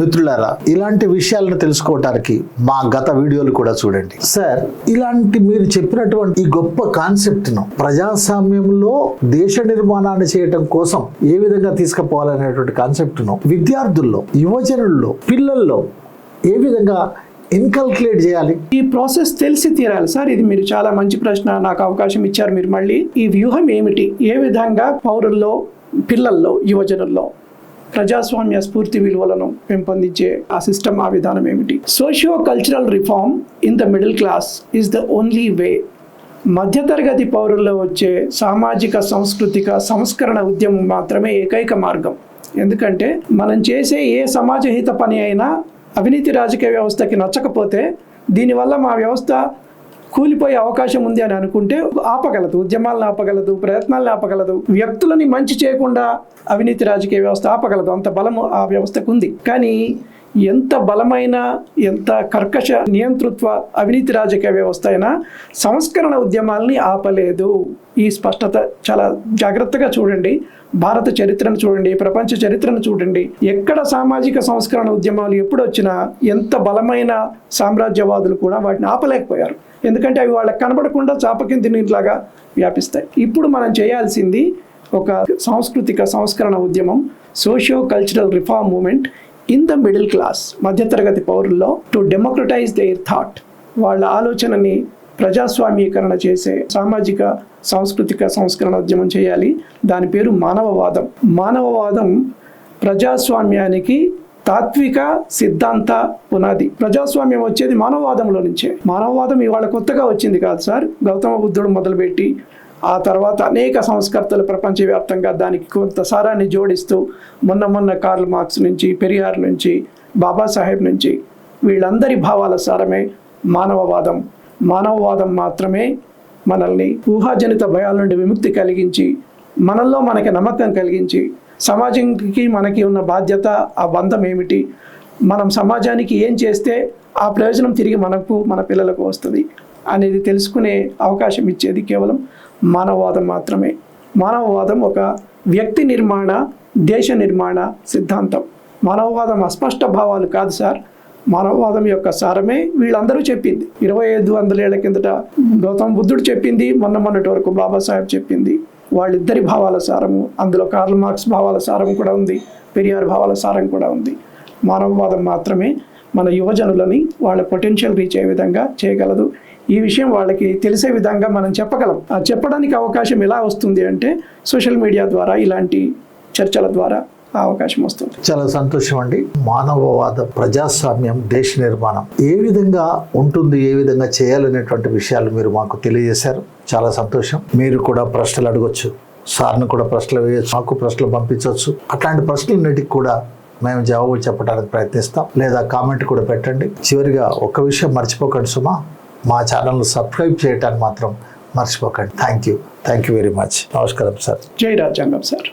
మిత్రులారా ఇలాంటి విషయాలను తెలుసుకోవటానికి మా గత వీడియోలు కూడా చూడండి. సార్ ఇలాంటి మీరు చెప్పినటువంటి ఈ గొప్ప కాన్సెప్ట్ను ప్రజాస్వామ్యంలో దేశ నిర్మాణాన్ని చేయటం కోసం ఏ విధంగా తీసుకుపోవాలనేటువంటి కాన్సెప్ట్ను విద్యార్థుల్లో యువజనుల్లో పిల్లల్లో ఏ విధంగా ఇన్కల్కులేట్ చేయాలి? ఈ ప్రాసెస్ తెలిసి తీరాలి సార్. ఇది మీరు చాలా మంచి ప్రశ్న నాకు అవకాశం ఇచ్చారు మీరు మళ్ళీ. ఈ వ్యూహం ఏమిటి? ఏ విధంగా పౌరుల్లో పిల్లల్లో యువజనుల్లో? ప్రజాస్వామ్య స్ఫూర్తి విలువలను పెంపొందించే ఆ సిస్టమ్ ఆ విధానం ఏమిటి? Socio cultural reform in the middle class is the only way. మధ్యతరగతి పౌరుల్లో వచ్చే సామాజిక సాంస్కృతిక సంస్కరణ ఉద్యమం మాత్రమే ఏకైక మార్గం. ఎందుకంటే మనం చేసే ఏ సమాజహిత పని అయినా అవినీతి రాజకీయ వ్యవస్థకి నచ్చకపోతే దీనివల్ల మా వ్యవస్థ కూలిపోయే అవకాశం ఉంది అని అనుకుంటే ఆపగలదు ఉద్యమాలను ఆపగలదు ప్రయత్నాలను ఆపగలదు వ్యక్తులని మంచి చేయకుండా అవినీతి రాజకీయ వ్యవస్థ ఆపగలదు అంత బలము ఆ వ్యవస్థకు ఉంది. కానీ ఎంత బలమైన ఎంత కర్కశ నియంతృత్వ అవినీతి రాజకీయ వ్యవస్థ అయినా సంస్కరణ ఉద్యమాల్ని ఆపలేదు. ఈ స్పష్టత చాలా జాగ్రత్తగా చూడండి. భారత చరిత్రను చూడండి ప్రపంచ చరిత్రను చూడండి. ఎక్కడ సామాజిక సంస్కరణ ఉద్యమాలు ఎప్పుడు వచ్చినా ఎంత బలమైన సామ్రాజ్యవాదులు కూడా వాటిని ఆపలేకపోయారు. ఎందుకంటే అవి వాళ్ళకి కనబడకుండా చాపకింది నీటిలాగా వ్యాపిస్తాయి. ఇప్పుడు మనం చేయాల్సింది ఒక సాంస్కృతిక సంస్కరణ ఉద్యమం socio cultural reform movement. In the middle class మధ్యతరగతి పౌరుల్లో టు డెమోక్రటైజ్ దేర్ థాట్ వాళ్ళ ఆలోచనని ప్రజాస్వామీకరణ చేసే సామాజిక సాంస్కృతిక సంస్కరణ ఉద్యమం చేయాలి. దాని పేరు మానవవాదం. మానవవాదం ప్రజాస్వామ్యానికి తాత్విక సిద్ధాంత పునాది. ప్రజాస్వామ్యం వచ్చేది మానవవాదంలో నుంచే. మానవవాదం ఇవాళ కొత్తగా వచ్చింది కాదు సార్. గౌతమ బుద్ధుడు మొదలుపెట్టి ఆ తర్వాత అనేక సంస్కర్తలు ప్రపంచవ్యాప్తంగా దానికి కొంత సారాన్ని జోడిస్తూ మొన్న మొన్న కార్ల్ మార్క్స్ నుంచి పెరియార్ నుంచి బాబాసాహెబ్ నుంచి వీళ్ళందరి భావాల సారమే మానవవాదం. మానవవాదం మాత్రమే మనల్ని ఊహాజనిత భయాల నుండి విముక్తి కలిగించి మనల్లో మనకి నమ్మకం కలిగించి సమాజంకి మనకి ఉన్న బాధ్యత ఆ బంధం ఏమిటి? మనం సమాజానికి ఏం చేస్తే ఆ ప్రయోజనం తిరిగి మనకు మన పిల్లలకు వస్తుంది. అనేది తెలుసుకునే అవకాశం ఇచ్చేది కేవలం మానవవాదం మాత్రమే. మానవవాదం ఒక వ్యక్తి నిర్మాణ దేశ నిర్మాణ సిద్ధాంతం. మానవవాదం అస్పష్ట భావాలు కాదు సార్. మానవవాదం యొక్క సారమే వీళ్ళందరూ చెప్పింది. ఇరవై ఐదు వందల కిందట గౌతమ బుద్ధుడు చెప్పింది మొన్న మొన్నటి వరకు బాబాసాహెబ్ చెప్పింది. వాళ్ళిద్దరి భావాల సారము అందులో కార్ల్ మార్క్స్ భావాల సారం కూడా ఉంది పెరియార్ భావాల సారం కూడా ఉంది. మానవవాదం మాత్రమే మన యువజనులని వాళ్ళ పొటెన్షియల్ రీచ్ అయ్యే విధంగా చేయగలదు. ఈ విషయం వాళ్ళకి తెలిసే విధంగా మనం చెప్పగలం. ఆ చెప్పడానికి అవకాశం ఎలా వస్తుంది అంటే సోషల్ మీడియా ద్వారా ఇలాంటి చర్చల ద్వారా ఆ అవకాశం వస్తుంది. చాలా సంతోషం అండి మానవవాద ప్రజాస్వామ్యం దేశ నిర్మాణం ఏ విధంగా ఉంటుంది ఏ విధంగా చేయాలనేటువంటి విషయాలు మీరు మాకు తెలియజేశారు. చాలా సంతోషం. మీరు కూడా ప్రశ్నలు అడగొచ్చు. సార్ని కూడా ప్రశ్నలు వేయచ్చు. మాకు ప్రశ్నలు పంపించవచ్చు అట్లాంటి ప్రశ్నలన్నిటికి కూడా మేము జవాబు చెప్పడానికి ప్రయత్నిస్తాం. లేదా కామెంట్ కూడా పెట్టండి. చివరిగా ఒక విషయం మర్చిపోకండి సుమా. మా ఛానల్ను సబ్స్క్రైబ్ చేయటానికి మాత్రం మర్చిపోకండి. Thank you. Thank you very much. నమస్కారం సార్. జై రాజ్యాంగం సార్.